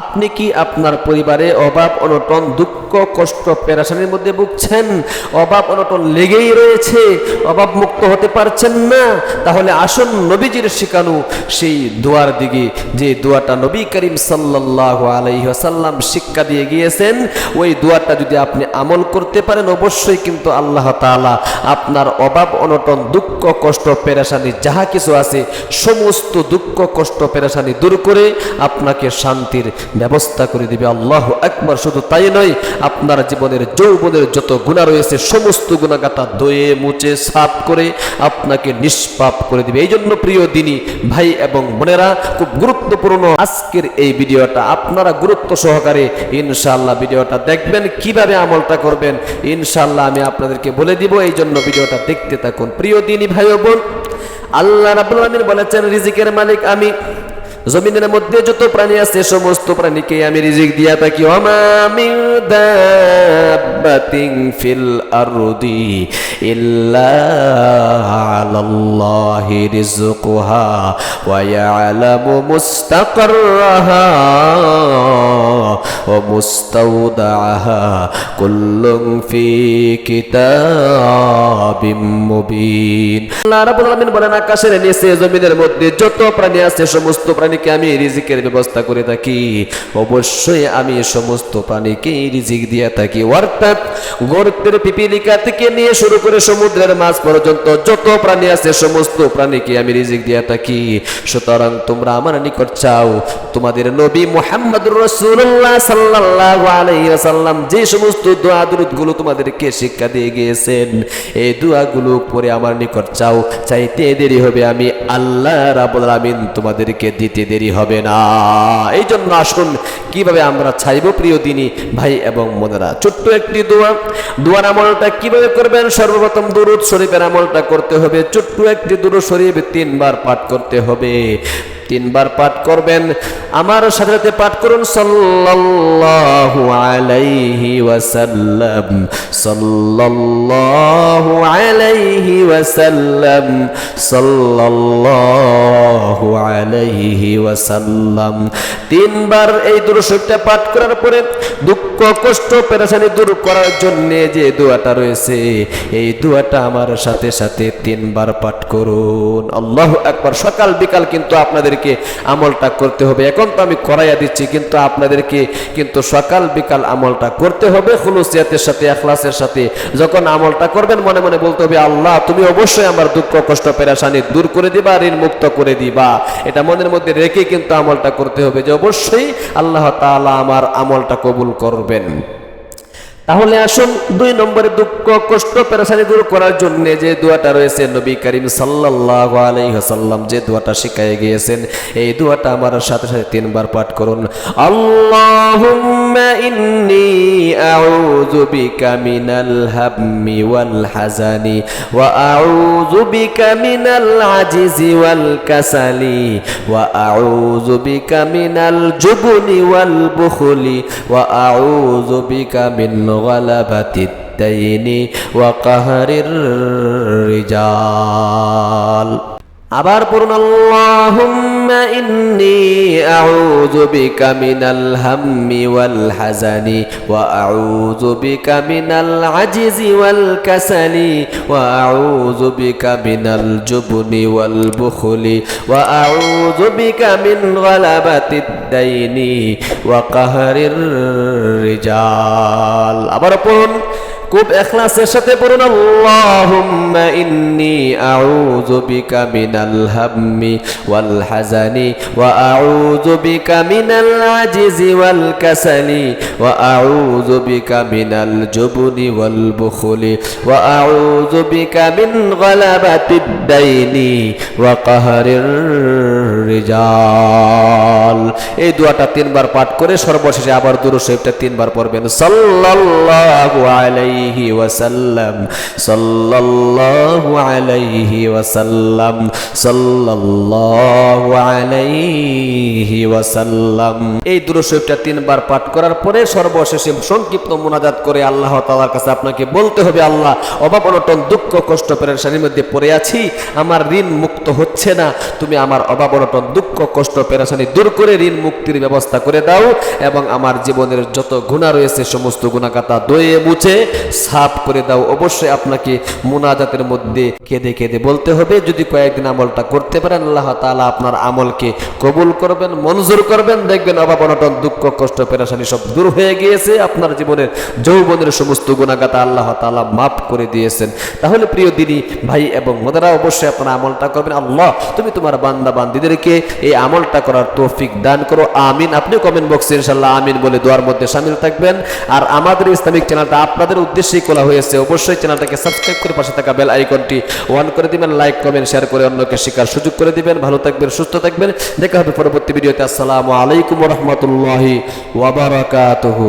আপনি কি আপনার পরিবারে অভাব, অনটন, দুঃখ, কষ্ট, পেরাশানির মধ্যে ভুগছেন? অভাব, অনটন লেগেই রয়েছে। অভাব মুক্ত হতে পারছেন না। তাহলে আসুন নবীজির শিখানো সেই দোয়ার দিকে, যে দোয়াটা নবী করিম সাল্লাহ আলাইসাল্লাম শিক্ষা দিয়ে গিয়েছেন, ওই দোয়াটা যদি আপনি আমল করতে পারেন, অবশ্যই কিন্তু আল্লাহ তাআলা আপনার অভাব, অনটন, দুঃখ, কষ্ট, পেরাশানি, যাহা কিছু আছে, সমস্ত দুঃখ, কষ্ট, পেরাশানি দূর করে আপনাকে শান্তির ব্যবস্থা করে দিবে। আল্লাহ একবার শুধু তাই নয়, আপনার জীবনের যৌবনের যত গুণা রয়েছে, সমস্ত গুণাগাটা দয়ে মুছে, সাফ করে আপনাকে নিষ্পাপ করে দিবে। এই জন্য প্রিয় দিনী ভাই এবং বোনেরা, খুব গুরুত্বপূর্ণ আজকের এই ভিডিওটা। আপনারা গুরুত্ব সহকারে ইনশাআল্লাহ ভিডিওটা দেখবেন, কীভাবে আমলটা করবেন, ইনশাআল্লাহ আমি আপনাদেরকে বলে দিব। এই জন্য ভিডিওটা দেখতে থাকুন। প্রিয় দিনী ভাই বোন, আল্লাহ রাব্বুল আলামিন বলেছেন, রিজিকের মালিক আমি। জমিনের মধ্যে যত প্রাণী আছে, সমস্ত প্রাণীকে আমি রিজিক দিয়া থাকি। অমামিং দাব্বাতিন ফিল আরদি ইল্লা আলাল্লাহি রিজকুহা ওয়া ইয়ালামু মুস্তাকাররাহা মুস্তাওদাআহা কুল্লুন ফি কিতাবিম মুবিন আল্লাহ রাব্বুল বলেন, আকাশের নিচে, জমিনের মধ্যে যত প্রাণী আছে, সমস্ত প্রাণীকে আমি রিজিকের ব্যবস্থা করে থাকি। অবশ্যই আমি সমস্ত প্রাণীকে রিজিক দিয়ে থাকি। অর্থাৎ গর্তের পিপিলিকা থেকে নিয়ে শুরু করে সমুদ্রের মাছ পর্যন্ত যত প্রাণী আছে, সমস্ত প্রাণীকে আমি রিজিক দিয়ে থাকি। সুতরাং তোমরা আমার নিকট চাও, তোমাদের নবী মুহাম্মদুর রাসূলুল্লাহ সাল্লাল্লাহু যে সমস্ত দোয়া দরুদগুলো তোমাদেরকে শিক্ষা দিয়ে গিয়েছেন, এই দোয়াগুলো পরে আমার নিকট চাও। চাইতে দেরি হবে আমি আল্লাহ রাবুল আলামিন তোমাদেরকে দিতে দেরি হবে না। এই জন্য আসুন কীভাবে আমরা চাইব প্রিয় দিনী ভাই এবং বোনেরা? ছোট্ট একটি দোয়া। দোয়ার আমলটা কীভাবে করবেন? সর্বপ্রথম দুরুদ শরীফের আমলটা করতে হবে। ছোট্ট একটি দুরুদ শরীফ তিনবার পাঠ করতে হবে। তিনবার পাঠ করবেন। আমার সাথে সাথে পাঠ করুন। সাল্লাল্লাহু আলাইহি ওয়াসাল্লাম। সাল্লাল্লাহু আলাইহি ওয়াসাল্লাম। সাল্লাল্লাহু আলাইহি ওয়াসাল্লাম। তিনবার এই দুরূদটা পাঠ করার পরে দুঃখ, কষ্ট, পেরেশানি দূর করার জন্য যে দোয়াটা রয়েছে, এই দোয়াটা আমার সাথে সাথে তিনবার পাঠ করুন। আল্লাহ একবার সকাল বিকাল কিন্তু আপনাদেরকে আমলটা করতে হবে। এখন তো আমি করাইয়া দিচ্ছি, কিন্তু আপনাদেরকে কিন্তু সকাল বিকাল আমলটা করতে হবে। খুলুসিয়াতের সাথে, এখলাসের সাথে যখন আমলটা করবেন, মনে মনে বলতে হবে, আল্লাহ, তুমি অবশ্যই আমার দুঃখ, কষ্ট, পেরেশানি দূর করে দিবা ঋণ মুক্ত করে দিবা। এটা মনের মধ্যে রেখে কিন্তু আমলটা করতে হবে যে অবশ্যই আল্লাহ তাআলা আমার আমলটা কবুল করবেন। তাহলে আসুন দুই নম্বরে দুঃখ, কষ্ট, পেরেশানি দূর করার জন্য যে দোয়াটা রয়েছে নবী করিম সাল্লাল্লাহু আলাইহি যে দোয়াটা শিখাই গিয়েছেন, এই দোয়াটা আমার সাথে সাথে তিনবার পাঠ করুন। আল্লাহুম্মা ইন্নী হাজানি غلبة الدين وقهر الرجال আবার পড়ুন ইন্নী আউযু বিকা মিনাল হাম্মি ওয়াল হাজানি ওয়া আউযু বিকা মিনাল আজিজি ওয়াল কাসালি ওয়া আউযু বিকা মিনাল জুবনি ওয়াল বুখলি ওয়া আউযু বিকা মিন গালাবাতিদ দাইনি ওয়া কাহরির রিজাল। আবার পড়ুন খুব এখলাসের সাথে পড়ুন, আল্লাহুম্মা ইন্নী আউযু বিকা মিনাল হাম্মি ওয়াল হাজানি ওয়া আউযু বিকা মিনাল আজিজি ওয়াল কাসালি ওয়া আউযু বিকা মিনাল জুবনি ওয়াল বুখলি ওয়া আউযু বিকা মিন গালাবাতিদ দাইনি ওয়া কাহরির রিজাল। এই দোয়াটা তিনবার পাঠ করে সর্বশেষে আবার দুরূদ শরীফটা তিনবার পড়বেন। সাল্লাল্লাহু আলাইহি আলাইহি ওয়াসাল্লাম, সাল্লাল্লাহু আলাইহি ওয়াসাল্লাম, সাল্লাল্লাহু আলাইহি ওয়াসাল্লাম। এই দুরূশরীফটা তিনবার পাঠ করার পরে সর্বশেষে সংক্ষিপ্ত মোনাজাত করে আল্লাহ তাআলার কাছে আপনাকে বলতে হবে, আল্লাহ, অভাব অনটন, দুঃখ, কষ্ট, পেরেশানির মধ্যে পড়ে আছি, আমার ঋণ মুক্ত হচ্ছে না, তুমি আমার অভাব অনটন, দুঃখ, কষ্ট, পেরেশানি দূর করে ঋণ মুক্তির ব্যবস্থা করে দাও, এবং আমার জীবনের যত গুণা রয়েছে, সমস্ত গুণাকাতা দয়ে মুছে সাফ করে দাও। অবশ্যই আপনাকে মোনাজাতের মধ্যে কেঁদে কেঁদে বলতে হবে। যদি কয়েকদিন আমলটা করতে পারেন, আল্লাহ তাআলা আপনার আমলকে কবুল করবেন, মঞ্জুর করবেন। দেখবেন অভাব, অনটন, দুঃখ, কষ্ট, পেরেশানি সব দূর হয়ে গিয়েছে। আপনার জীবনের যৌবনের সমস্ত গুণাগাতা আল্লাহ তাআলা মাফ করে দিয়েছেন। তাহলে প্রিয় দিনী, ভাই এবং মোদারা অবশ্যই আপনারা আমলটা করবেন। আল্লাহ, তুমি তোমার বান্দা, বান্দিদেরকে এই আমলটা করার তৌফিক দান করো। আমিন। আপনি কমেন্ট বক্সে ইনশাল্লাহ আমিন বলে দোয়ার মধ্যে সামিল থাকবেন। আর আমাদের ইসলামিক চ্যানেলটা আপনাদের উদ্দেশ্যেই খোলা হয়েছে, অবশ্যই চ্যানেলটাকে সাবস্ক্রাইব করে পাশে থাকা বেল আইকনটি ওয়ান করে দিবেন লাইক কমেন্ট শেয়ার করে অন্যকে শেখার সুযোগ করে দিবেন। ভালো থাকবেন, সুস্থ থাকবেন। দেখা হবে পরবর্তী ভিডিওতে। আসসালামু আলাইকুম রহমতুল্লাহি ওয়াবারাকাতুহু